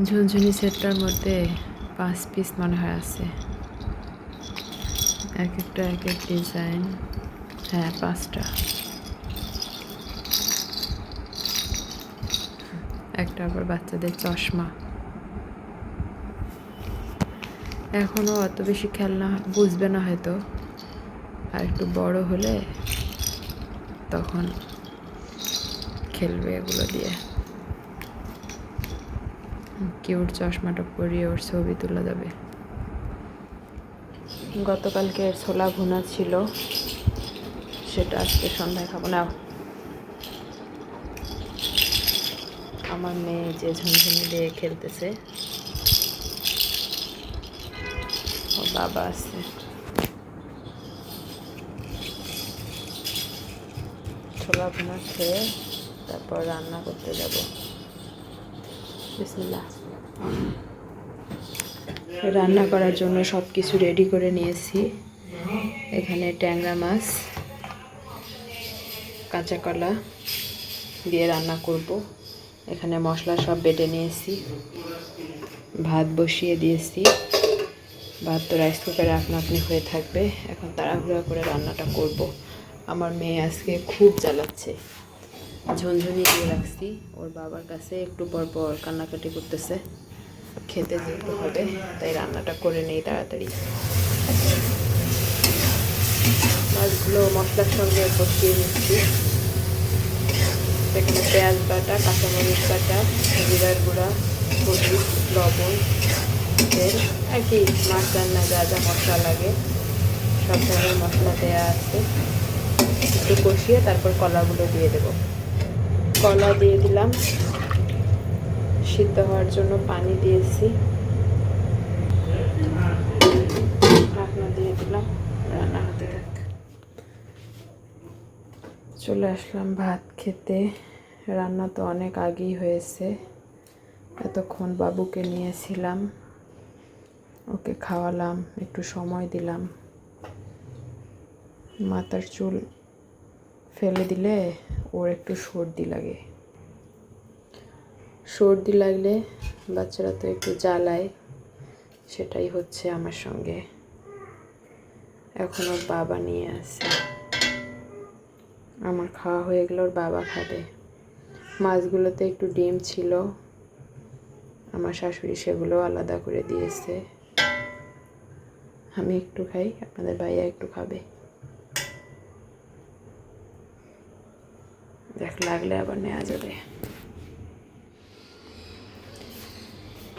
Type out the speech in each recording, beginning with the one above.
ঝুনঝুনি সেটটার মধ্যে পাঁচ পিস মনে হয় আছে। এক একটা, এক এক ডিজাইন হ্যাঁ পাঁচটা। একটা আবার বাচ্চাদের চশমা। এখনও অত বেশি খেলনা বুঝবে না হয়তো। আর একটু বড় হলে তখন খেলবে এগুলো দিয়ে। কিউট চশমাটা পরিয়ে ওর ছবি তোলা যাবে। গতকালকে ছোলা ভুনা ছিল, সেটা আজকে সন্ধ্যায় খাব। না আমার মেয়ে যে ঝুনঝুনি দিয়ে খেলতেছে ও বাবা আছে। ছোলা ভুনা খেয়ে তারপর রান্না করতে যাব। বিসমিল্লাহ রান্না করার জন্য সব কিছু রেডি করে নিয়েছি। এখানে ট্যাংরা মাছ, কাঁচা কলা দিয়ে রান্না করব। এখানে মশলা সব বেটে নিয়েছি। ভাত বসিয়ে দিয়েছি। ভাত তো রাইস কুকারে আপনা আপনি হয়ে থাকবে। এখন তাড়াহুড়া করে রান্নাটা করব। আমার মেয়ে আজকে খুব জ্বালাচ্ছে। ঝনঝনি দিয়ে রাখছি। ওর বাবার কাছে একটু পর পর কান্নাকাটি করতেছে। খেতে যেতে হবে, তাই রান্নাটা করে নেই তাড়াতাড়ি। মাছগুলো মশলার সঙ্গে কষিয়ে নিচ্ছি। এখানে পেঁয়াজ বাটা, কাঁচামরিচ বাটা, জিরার গুঁড়া, হলুদ, লবণ, তেল, আর কি মাছ রান্না যা যা মশলা লাগে। সব ধরনের মশলা দেওয়া আছে। একটু কষিয়ে তারপর কলাগুলো দিয়ে দেবো। কলা দিয়ে দিলাম। সিদ্ধ হওয়ার জন্য পানি দিয়েছি। দিয়ে দিলাম। রান্না হতে থাক। চলে আসলাম ভাত খেতে। রান্না তো অনেক আগেই হয়েছে। এতক্ষণ বাবুকে নিয়েছিলাম। ওকে খাওয়ালাম, একটু সময় দিলাম। মাথার চুল ফেলে দিলে ওর একটু সর্দি লাগে। সর্দি লাগলে বাচ্চারা তো একটু জ্বালায়, সেটাই হচ্ছে আমার সঙ্গে। এখন ওর বাবা নিয়ে আসে। আমার খাওয়া হয়ে গেলে ওর বাবা খাবে। মাছগুলোতে একটু ডিম ছিল। আমার শাশুড়ি সেগুলো আলাদা করে দিয়েছে। আমি একটু খাই, আপনাদের ভাইয়া একটু খাবে। লাগলে আবার নেওয়া যাবে।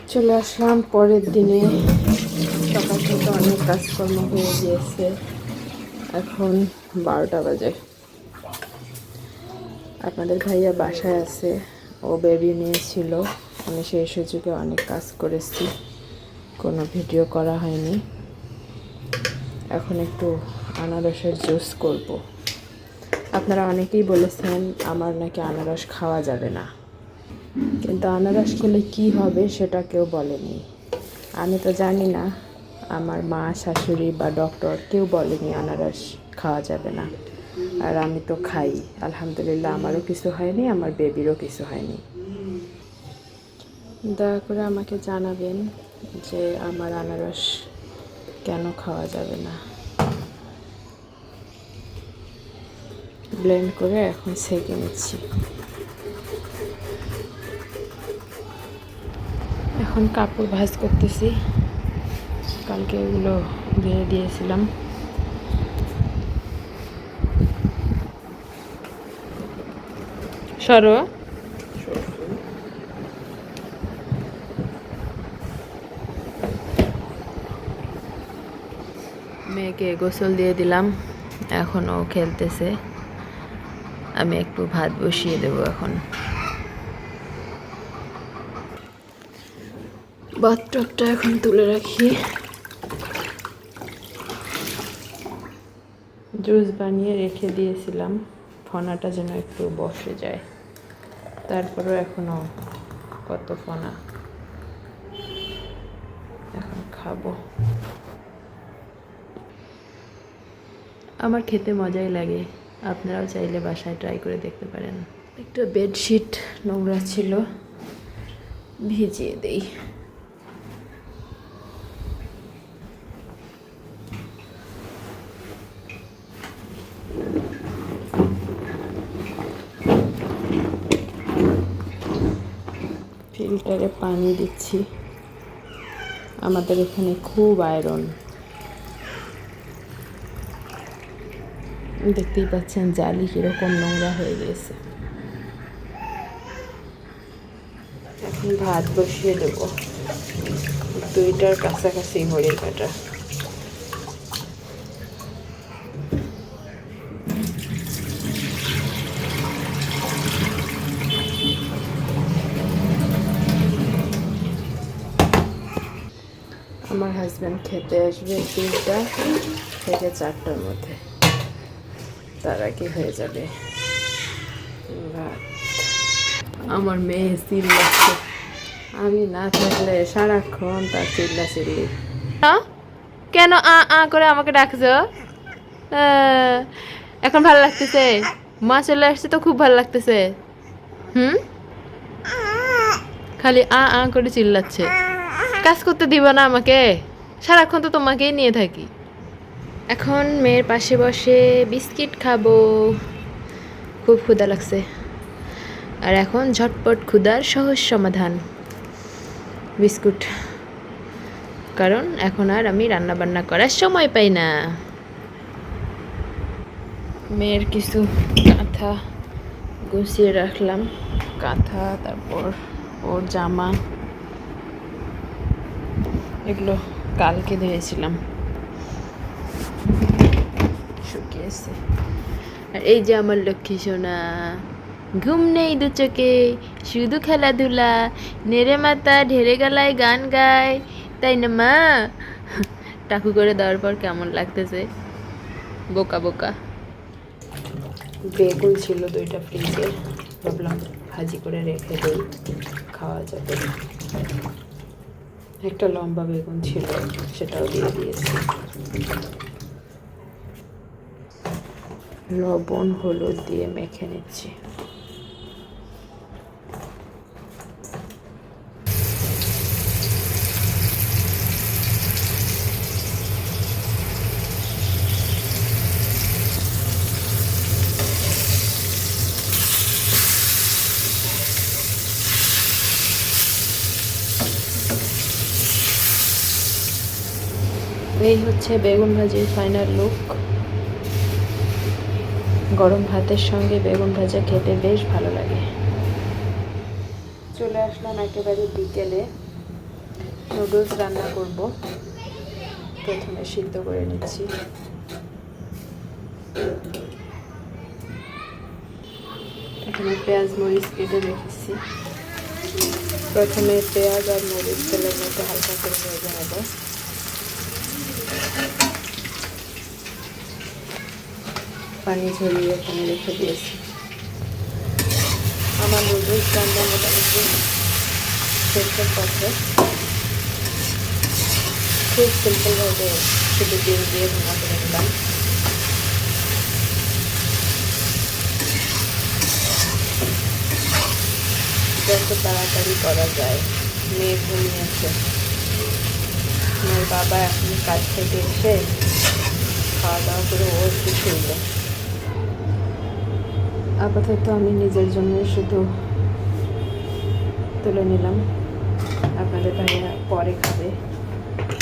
চলে আসলাম পরের দিনে। সকাল থেকে অনেক কাজকর্ম হয়ে গিয়েছে। এখন বারোটা বাজে। আপনাদের ভাইয়া বাসায় আছে। ও বেবি নিয়েছিল আমি সেই সুযোগে অনেক কাজ করেছি। কোনো ভিডিও করা হয়নি। এখন একটু আনারসের জুস করব। আপনারা অনেকেই বলেছেন, আমার নাকি আনারস খাওয়া যাবে না। কিন্তু আনারস করলে কি হবে সেটা কেউ বলেনি। আমি তো জানি না, আমার মা, শাশুড়ি বা ডক্টর কেউ বলেনি আনারস খাওয়া যাবে না। আর আমি তো খাই। আলহামদুলিল্লাহ আমারও কিছু হয়নি, আমার বেবিরও কিছু হয়নি। দয়া করে আমাকে জানাবেন যে আমার আনারস কেন খাওয়া যাবে না। ব্লেন্ড করে এখন সেকে নিচ্ছি। এখন কাপড় ভাজ করতেছি। কালকে এগুলো ধুয়ে দিয়েছিলাম। সরো। মেয়েকে গোসল দিয়ে দিলাম। এখন ও খেলতেছে। আমি একটু ভাত বসিয়ে দেবো এখন। বাথটবটা এখন তুলে রাখি। জুস বানিয়ে রেখে দিয়েছিলাম। ফনাটা যেন একটু বসে যায়। তারপরেও এখনও কত ফনা। এখন খাব। আমার খেতে মজাই লাগে। আপনারাও চাইলে বাসায় ট্রাই করে দেখতে পারেন। একটা বেডশিট নোংরা ছিল, ভিজিয়ে দেই। ফিল্টারে পানি দিচ্ছি। আমাদের এখানে খুব আয়রন দেখতেই পাচ্ছেন জালি কীরকম নোংরা হয়ে গেছে। এখন ভাত বসিয়ে দেব। দুইটার কাছাকাছি ঘড়ির কাটা আমার হাজব্যান্ড খেতে আসবে তিনটা থেকে চারটার মধ্যে। তার আগে হয়ে যাবে। আমার মেয়ে চিল্লাচ্ছে। আমি না থাকলে সারাক্ষণ তার চিল্লা চিল্লি কেন আ আ করে আমাকে ডাকছো? এখন ভালো লাগতেছে? মা চলে আসছে তো খুব ভালো লাগতেছে। হুম? খালি আ আ করে চিল্লাচ্ছে। কাজ করতে দিব না আমাকে? সারাক্ষণ তো তোমাকেই নিয়ে থাকি। এখন মেয়ের পাশে বসে বিস্কিট খাব। খুব ক্ষুধা লাগছে। আর এখন ঝটপট ক্ষুধার সহজ সমাধান। বিস্কুট। কারণ এখন আর আমি রান্না বান্না করার সময় পাই না। মেয়ের কিছু কাঁথা গুছিয়ে রাখলাম। কাঁথা, তারপর ওর জামা। এগুলো কালকে ধুয়েছিলাম। শুকিয়েছে আর এই যে আমার লক্ষ্মী সোনা, ঘুম নেই দু চোখে, শুধু খেলাধুলা, নেড়ে মাথা ঢেরে গলায় গান গায়। তাই না, মা? টাকু করে দেওয়ার পর কেমন লাগতেছে? বোকা বোকা। বেগুন ছিল দুইটা ফ্রিজে, ভাবলাম ভাজি করে রেখে দিই, খাওয়া যাবে। একটা লম্বা বেগুন ছিল, সেটাও দিয়ে দিয়েছি। লবণ হলুদ দিয়ে মেখে নিচ্ছি। এই হচ্ছে বেগুন ভাজির ফাইনাল লুক গরম ভাতের সঙ্গে বেগুন ভাজা খেতে বেশ ভালো লাগে। চলে আসলাম একেবারে বিকেলে। নুডলস রান্না করব। প্রথমে সিদ্ধ করে নিচ্ছি। এখানে পেঁয়াজ, মরিচ কেটে রেখেছি। প্রথমে পেঁয়াজ আর মরিচ তেলের মধ্যে হালকা করে ভেজে নেব। পানি ঝরিয়ে ওখানে রেখে দিয়েছি। আমার নুডলস রান্না মোটামুটি শেষের পথে। খুব সিম্পলভাবে শুধু ডিম দিয়ে ভাঙা করে নিলাম। যত তাড়াতাড়ি করা যায়, মেয়ে ঘুমিয়েছে মেয়ের বাবা এখন কাজ থেকে এসে খাওয়া দাওয়া করে ও আপাতত আমি নিজের জন্য শুধু তুলে নিলাম। আপনাদের ভাইয়া পরে খাবে।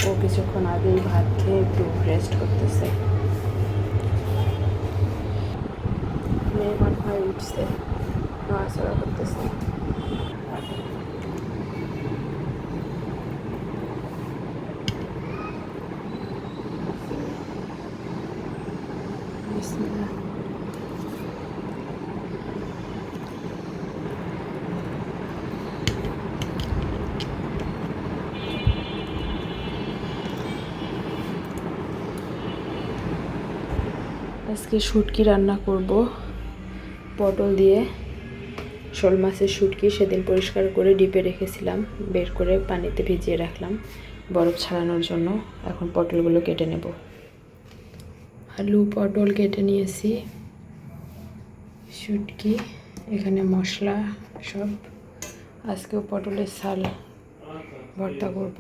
ও কিছুক্ষণ আগেই ভাত খেয়ে একটু রেস্ট করতেছে। মেয়ে মনে হয় উঠছে। নড়াচড়া করতেছে। আজকে শুটকি রান্না করব। পটল দিয়ে শোল মাছের শুটকি সেদিন পরিষ্কার করে ডিপে রেখেছিলাম, বের করে পানিতে ভিজিয়ে রাখলাম বরফ ছাড়ানোর জন্য। এখন পটলগুলো কেটে নেব। আলু, পটল কেটে নিয়েছি। শুটকি, এখানে মশলা সব। আজকেও পটলের ছাল ভর্তা করব।